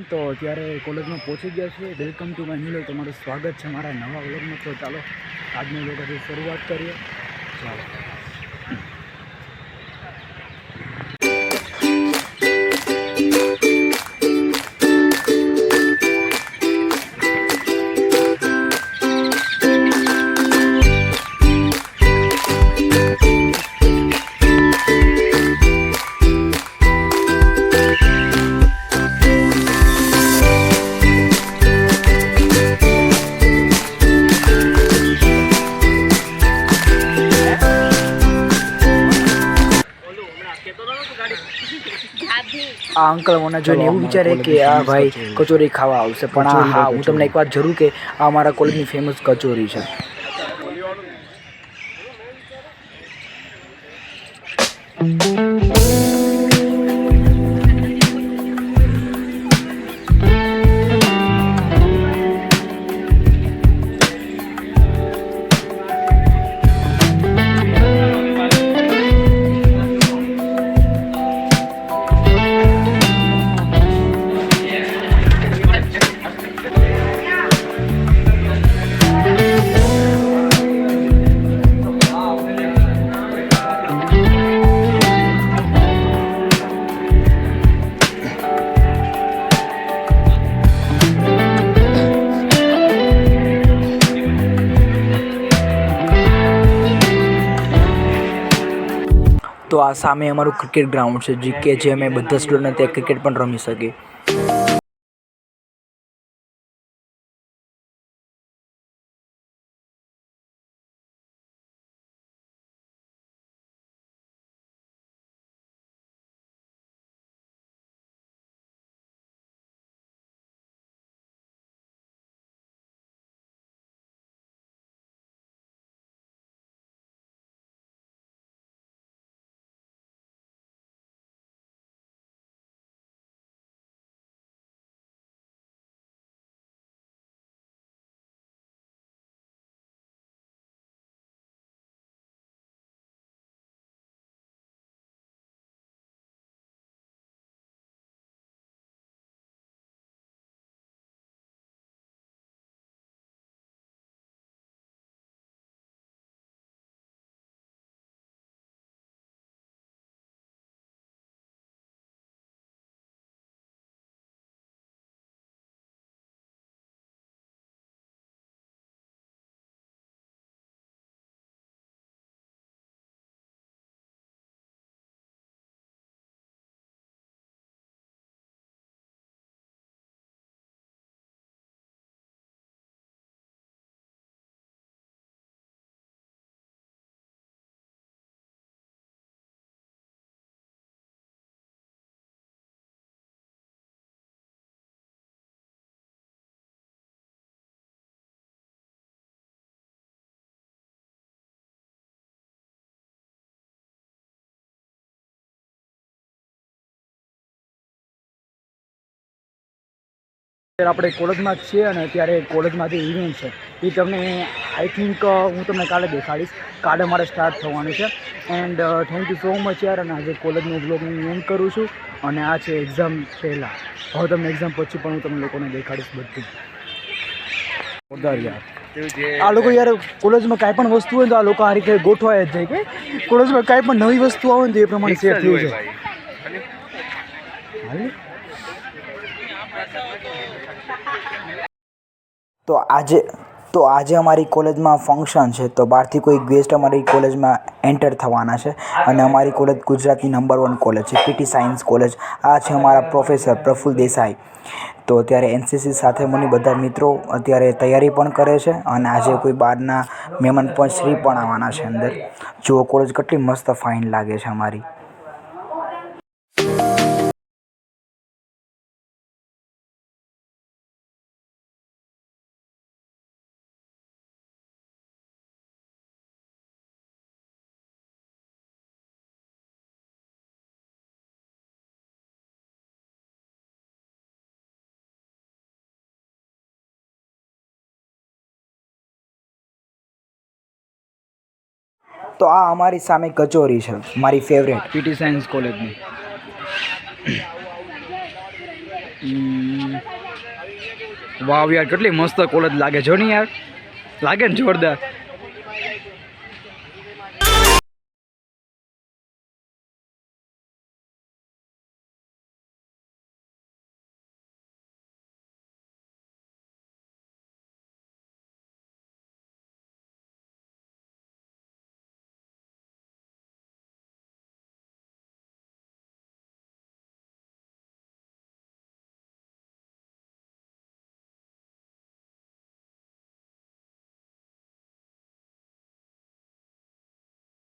Everyone તો અત્યારે કોલેજમાં પહોંચી ગયા છે વેલકમ ટુ માય ન્યૂ તમારું સ્વાગત છે મારા નવા વ્લોગમાં. તો ચાલો, આજના વ્લોગ શરૂઆત કરીએ. ચાલો. આ અંકલ મને જોઈને એવું વિચારે કે આ ભાઈ કચોરી ખાવા આવશે. પણ આ હા હું તમને એક વાત જરૂર કે આ મારા કોલેજની ફેમસ કચોરી છે. તો આ સામે અમારું ક્રિકેટ ગ્રાઉન્ડ છે, જે કે જે અમે બધા સ્ટુડન્ટ ત્યાં ક્રિકેટ પણ રમી શકીએ. આપણે કોલેજમાં જ છીએ અને અત્યારે કોલેજમાંથી ઇવેન્ટ છે એ તમને આઈ થિંક હું તમને કાલે દેખાડીશ. કાલે મારે સ્ટાર્ટ થવાનું છે. And thank you so much યાર. અને આજે કોલેજનું બ્લોગ હું એન્ડ કરું છું. અને આ છે એક્ઝામ પહેલાં. હવે તમને એક્ઝામ પછી પણ હું તમને લોકોને દેખાડીશ બધું. જોરદાર યાર. આ લોકો યાર કોલેજમાં કાંઈ પણ વસ્તુ હોય તો આ લોકો આ રીતે ગોઠવાય જ જાય કે કોલેજમાં કાંઈ પણ નવી વસ્તુ આવે ને તો એ પ્રમાણે સેફ થઈ જાય. તો આજે તો આજે અમારી કોલેજમાં ફંક્શન છે, તો બહારથી કોઈ ગેસ્ટ અમારી કોલેજમાં એન્ટર થવાના છે. અને અમારી કોલેજ ગુજરાતની નંબર વન કોલેજ છે પીટી સાયન્સ કોલેજ. આ છે અમારા પ્રોફેસર પ્રફુલ દેસાઈ. તો અત્યારે એનસીસી સાથે મને બધા મિત્રો અત્યારે તૈયારી પણ કરે છે અને આજે કોઈ બહારના મહેમાન પણ શ્રી પણ આવવાના છે અંદર. જુઓ કોલેજ કેટલી મસ્ત ફાઇન લાગે છે અમારી. તો આ અમારી સામે કચોરી છે, મારી ફેવરેટ પીટી સાયન્સ કોલેજની. વાવ યાર, કેટલી મસ્ત કોલેજ લાગે જો ને યાર. લાગે ને જોરદાર.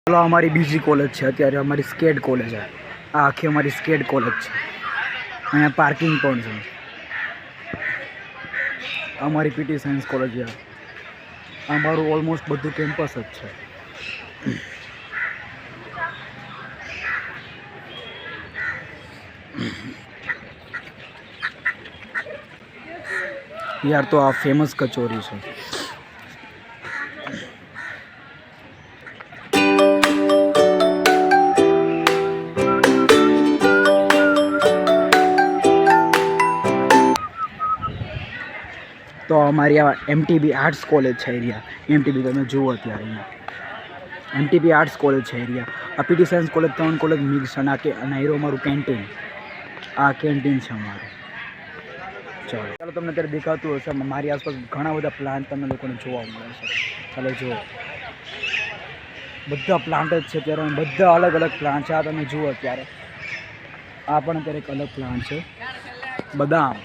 ચાલો અમારી બીજી કોલેજ છે, અત્યારે અમારી સ્કેડ કોલેજ છે. આ આખી અમારી સ્કેડ કોલેજ છે. અહીંયા પાર્કિંગ પણ છે. અમારી પીટી સાયન્સ કોલેજ છે. અમારું ઓલમોસ્ટ બધું કેમ્પસ જ છે. યાર, તો આ ફેમસ કચોરી છે. તો અમારી આ એમટીબી આર્ટ્સ કોલેજ છે એરિયા. એમટીબી તમે જુઓ અત્યારે એમટીબી આર્ટ્સ કોલેજ છે એરિયા. આ પીટી સાયન્સ કોલેજ ત્રણ કોલેજ મિક્સ અને આ કે અને હીરો અમારું કેન્ટીન આ કેન્ટીન છે અમારું. ચાલો. ચાલો તમને અત્યારે દેખાતું હશે મારી આસપાસ ઘણા બધા પ્લાન્ટ તમને લોકોને જોવા મળે છે. ચાલો જુઓ. બધા પ્લાન્ટ જ છે ત્યારે બધા અલગ અલગ પ્લાન્ટ છે. આ તમે જુઓ અત્યારે. આ પણ અત્યારે એક અલગ પ્લાન્ટ છે. બદામ.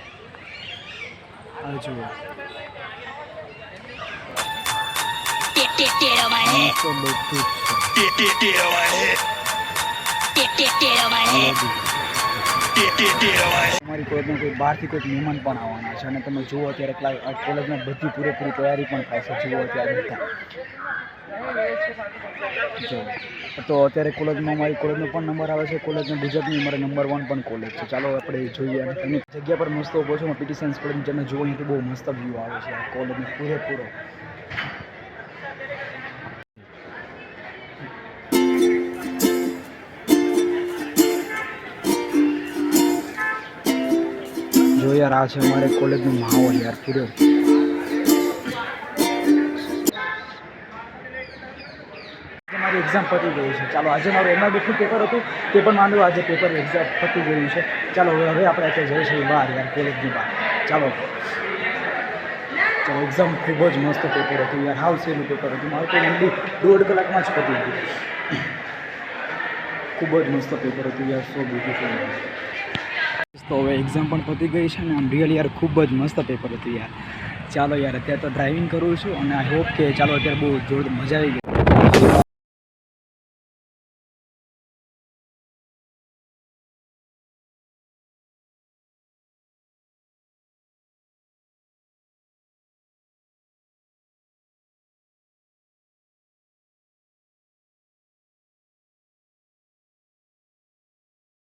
આ જુઓ. તો બધું. અમારી કોલેજમાં કોઈ બહારથી કોઈક મહેમાન પણ આવવાના છે અને તમે જુઓ અત્યારે ક્લા કોલેજમાં બધી પૂરેપૂરી તૈયારી પણ થાય છે. જુઓ અત્યારે બધા. જો તો અત્યારે કોલેજમાં અમારી કોલેજનો પણ નંબર આવે છે. કોલેજમાં ગુજરાતની અમારે નંબર વન પણ કોલેજ છે. ચાલો આપણે જોઈએ અને તમે જગ્યા પર મસ્ત ઊભો છો પીટી સાયન્સ કોલેજ તમે જુઓ અહીંથી બહુ મસ્ત વ્યૂ આવે છે. કોલેજનો પૂરેપૂરો યાર, આ છે અમારે કોલેજનો માહોલ યાર આજે મારી એક્ઝામ પતી ગઈ છે. ચાલો, આજે મારું એમઆર બીટનું પેપર હતું, તે પણ માનું આજે પેપર એક્ઝામ પતી ગયું છે. ચાલો, હવે આપણે અત્યારે જઈશું બહાર યાર કોલેજની બહાર. ચાલો. ચાલો એક્ઝામ ખૂબ જ મસ્ત પેપર હતું યાર હાવ સેલું પેપર હતું. મારું તો ઓનલી દોઢ કલાકમાં જ પતી ગયું. ખૂબ જ મસ્ત પેપર હતું યાર સો બ્યુટીફુલ તો હવે એક્ઝામ પણ પતી ગઈ છે ને આમ રિયલ યાર ખૂબ જ મસ્ત પેપર હતું યાર. ચાલો યાર, અત્યારે તો ડ્રાઇવિંગ કરું છું અને આઈ હોપ કે ચાલો અત્યારે બહુ જોર મજા આવી ગઈ.